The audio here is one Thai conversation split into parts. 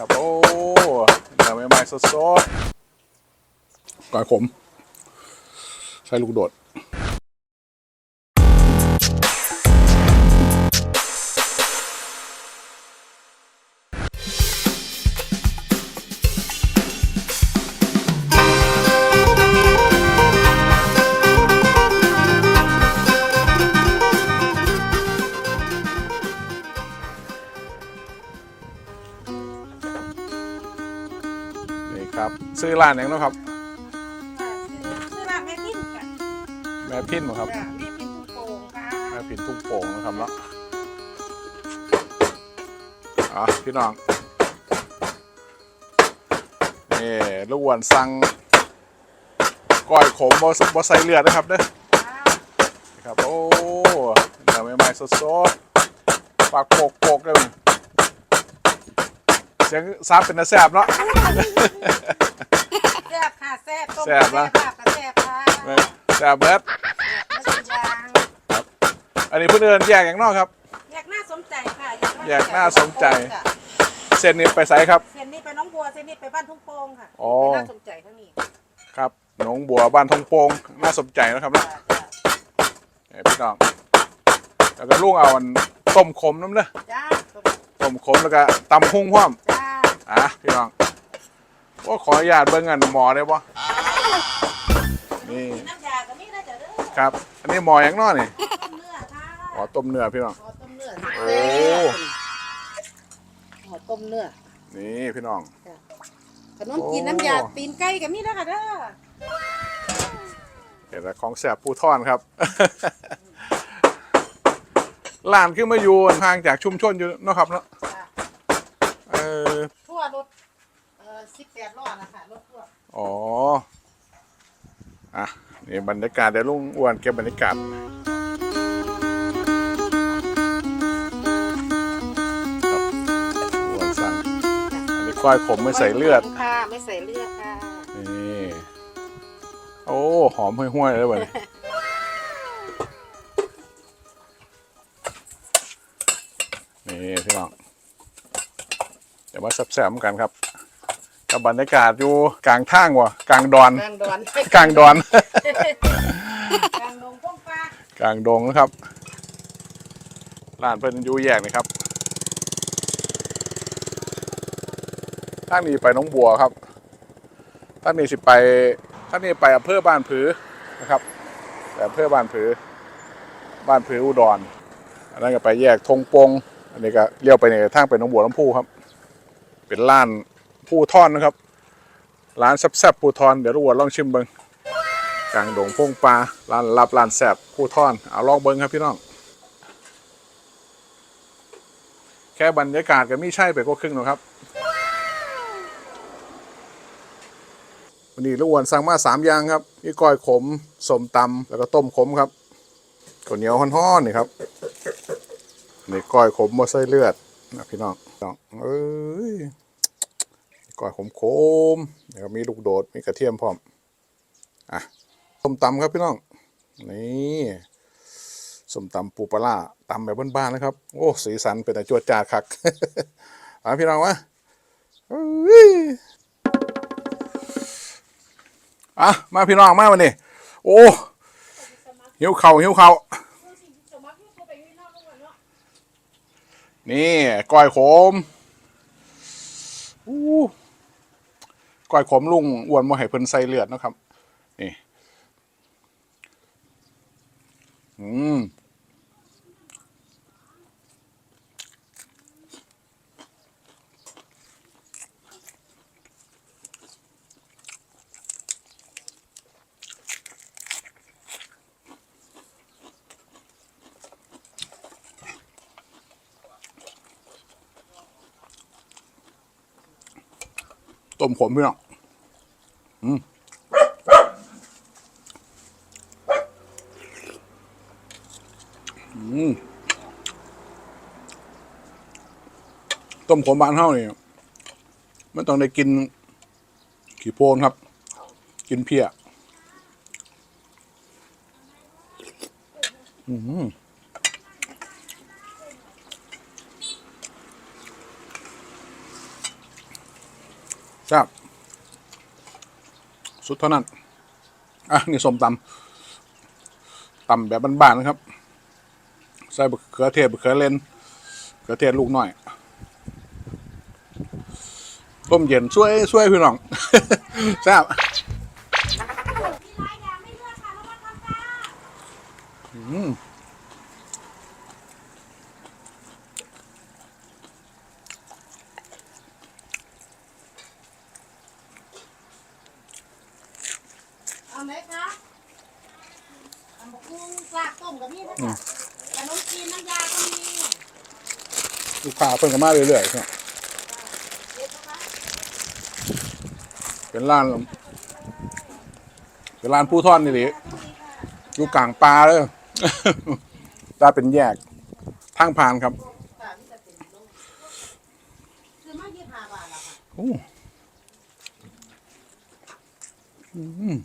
ครับโอ้เนื้อใหม่ๆสดๆก่อยขม ใช่ลูกโดด รับซื้อร้านอย่างเนาะครับ ชื่อร้านแม่พิมค่ะแม่พินเหรอครับ จ้ะแม่พิมผู้โป่งค่ะแม่พินทุ่งโป่งนะครับเนาะอะพี่น้องนี่ลูกอ้วนสั่งก้อยขมบ่บ่ใส่เลือดนะครับเด้อ จ้าครับ โอ้เนื้อใหม่ๆสดๆปากโปกโปกๆเลยเสียงซับเป็นนาแซบเนาะแซ่บค่ะ แซ่บต้มแซ่บนะแซ่บค่ะแซ่บค่ะแซบเบิดไม่ใช่ยางอันนี้เพื่อนเดินแยกอย่างนอกครับแยกหน้าสมใจค่ะแยกหน้าสมใจจ้ะเส้นนี้ไปไซครับ เส้นนี้ไปน้องบัวเส้นนี้ไปบ้านทุ่งโป่งค่ะอ๋อไปหน้าสมใจข้างนี้ครับหนองบัวบ้านทองโป่งน่าสนใจนะครับนะจ้ะจ้ะเอ้ยพี่น้องแล้วก็ลุงเอาอันต้มขมน้ำเด้อจ้าต้มขมแล้วก็ตำหุ้งพร้อมจ้าอะพี่น้องว่าขออนุญาตเบิ่งอันหมอได้ปะ นี่น้ำยาก็มีนะจ๊ะเด้อครับ อันนี้หมออย่างน้อนี่ต้มเนื้อค่ะอ๋อต้มเนื้อพี่น้อง ขอต้มเนื้อโอ้ ขอต้มเนื้อนี่พี่น้อง ขนมจีนโอ้น้ำยาตีนไก่ก็มีนะค่ะเด้อเห็นแล้วของแสบผู้ท่อนครับร้านขึ้นมาอยู่ห่างจากชุมชนอยู่เนาะครับเนาะจ้ะเออทั่วรถเอ่อ18ล้อนะคะรถทั่วอ๋อ อะนี่บรรยากาศเดี๋ยวลุงอ้วนเก็บบรรยากาศครับอ้วนสั่งอันนี้ก้อยขมไม่ใส่เลือด ค่ะ ไม่ใส่เลือดค่ะ นี่ โอ้ หอมห้วยๆเลยวันนี้นี่พี่น้อง เดี๋ยวมาแซ่บๆกันครับ กับบรรยากาศอยู่กลางทางวะกลางดอน กลางดอนกลางดอน กลางดงพ้องฟ้ากลางดงนะครับร้านเพิ่นอยู่แยกนะครับท่างนี้ไปหน้องบัวครับท่างนี้สิไปท่างนี้ไปอำเภอบ้านผือนะครับแต่อำเภอบ้านผือ บ้านผืออุดรอันนั้นก็ไปแยกธงปง อันนี้ก็เลี้ยวไปในทางไปหน้องบัวลำพูครับ เป็นร้าน ผู้ทอนนะครับ ร้านแซ่บๆผู้ทอนเดี๋ยวรวนลองชิมเบิงกลางดงพงปลาร้านรับร้านแสบผู้ท่อนเอาลองเบิ้งครับพี่น้อง แค่บรรยากาศก็ไม่ใช่ไปก็ครึ่งหรอกครับวันนี้ลูกอ้วนสั่งมาสามอย่างครับมีก้อยขมสมตำแล้วก็ต้มขมครับข้าวเหนียวห่อนๆนี่ครับนี่ก้อยขมมาใส่เลือดนะพี่น้องน้องเอ้ย ก้อยขมขมนี่ครับมีลูกโดดมีกระเทียมพร้อมอะส้มตำครับพี่น้องนี่ส้มตำปูปลาร้าตำแบบบ้านๆนะครับ โอ้สีสันเป็นแต่จวดจ้าคักมาพี่น้องวะอะมาพี่น้องมาวันนี้โอ้หิวเข่าหิวเข่านี่ก้อยขมอู้ ก้อยขมลุงอ้วนมาให้เพิ่นใส่เลือดนะครับ นี่ อืม มขมพี่น้องอืมอืมต้มขมบ้านเฮานี่มันต้องได้กิน ขี้โพนครับ กินเพียอืม ครับสุดเท่านั้น อะ นี่ส้มตำตำแบบบ้านๆนะครับ ใส่บะเขือเทศบะเขือเลนบะเขือเทศลูกหน่อย ต้มเย็นช่วยช่วยพี่น้อง แซ่บอืม เอาไหมคะเอาหมกกุ้งปลากต้มกับนี่นะคะขนมจีนน้ำยาก็มีลูกค้าเพิ่นก็มาเรื่อยๆครับเด็ดนะคะเป็นร้านเป็นร้านผู้ท่อนนี่ดิอยู่กลางป่าเลยตาเป็นแยกทางผ่านครับค่ะนี่จะเป็นลงคือมายี่ห้าบาทละค่ะ โอ้อืม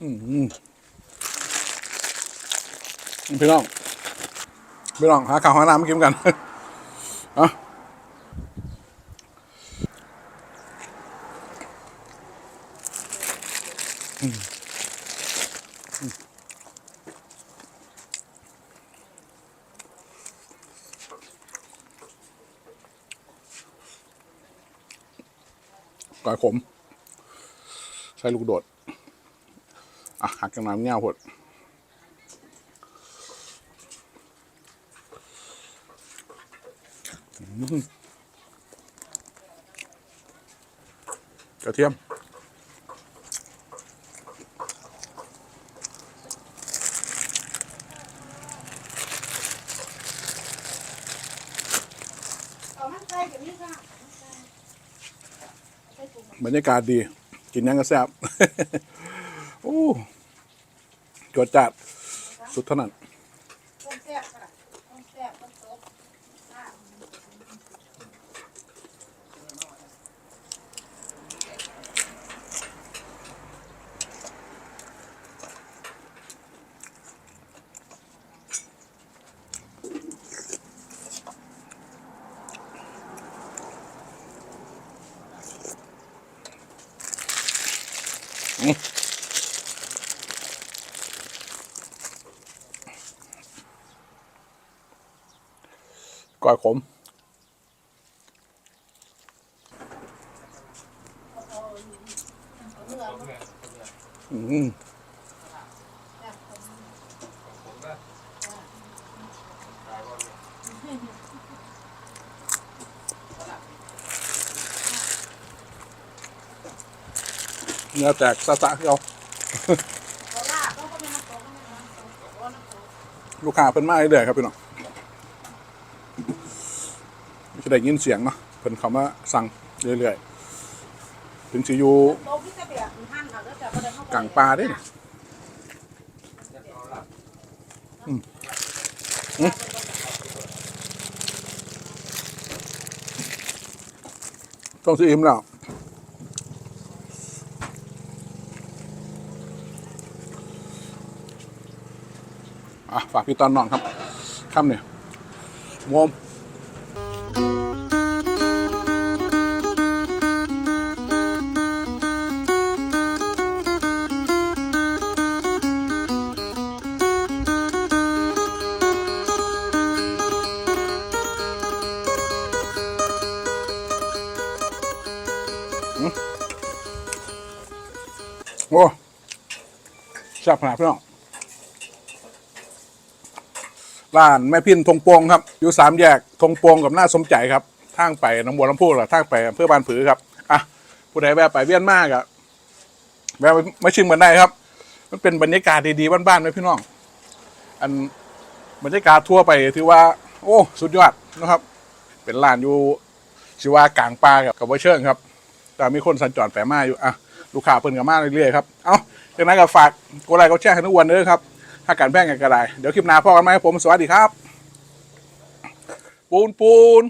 อืมพี่น้องพี่น้องหาข้าวหาน้ำมากินกันอะก่อยขมใส่ลูกโดด อะหักกันน้ำเงี้ยวหดอืมกระเทียมเอามันใส่แบบนี้ค่ะบรรยากาศดี กินยังก็แซ่บโอ้ จวดจัดสุดเท่านั้นต้มแซ่บค่ะต้มแซ่บต้มซุปค่ะ ก้อยขมอืมเนื้อแตกซะๆเอาเอาลาบต้องก็เป็นน้ำตกก็เป็นน้ำตกโอ้น้ำตกลูกค้าเพิ่นมาเรื่อยๆครับพี่น้อง จะได้ยินเสียงเนาะเพิ่นเขามาสั่งเรื่อยๆ ถึงสิอยู่กลางป่าเด้นี่อืมอืมต้องสิอิ่มแล้วอะฝากพี่ตอนนอนครับค่ำเนี่ยงมโแซ่บขนาดพี่น้องร้านแม่พินทงปวงครับ อยู่สามแยกทงปวงกับหน้าสมใจครับทางไปน้องบัวลำพูหรือทางไปอำเพื่อบานผือครับอะผู้ใดแวะไปเวียนมากอะแวะมาชิมกันได้ครับ มันเป็นบรรยากาศดีๆบ้านๆไหมพี่น้อง อันบรรยากาศทั่วไปถือว่า โอ้ สุดยอดนะครับ เป็นร้านอยู่ชื่อว่ากลางป่ากับกับว่าเชิงครับ แต่มีคนสัญจรไปมาอยู่อะลูกค้าเพิ่นกับมาเรื่อยๆครับ เอ้า ดังนั้นก็ฝากกดไลค์กดแชร์ให้ทุกวันเด้อครับถ้าการแบ่งกันก็ได้เดี๋ยวคลิปหน้าพ่อกันไหมครับผมสวัสดีครับ ปูนปูน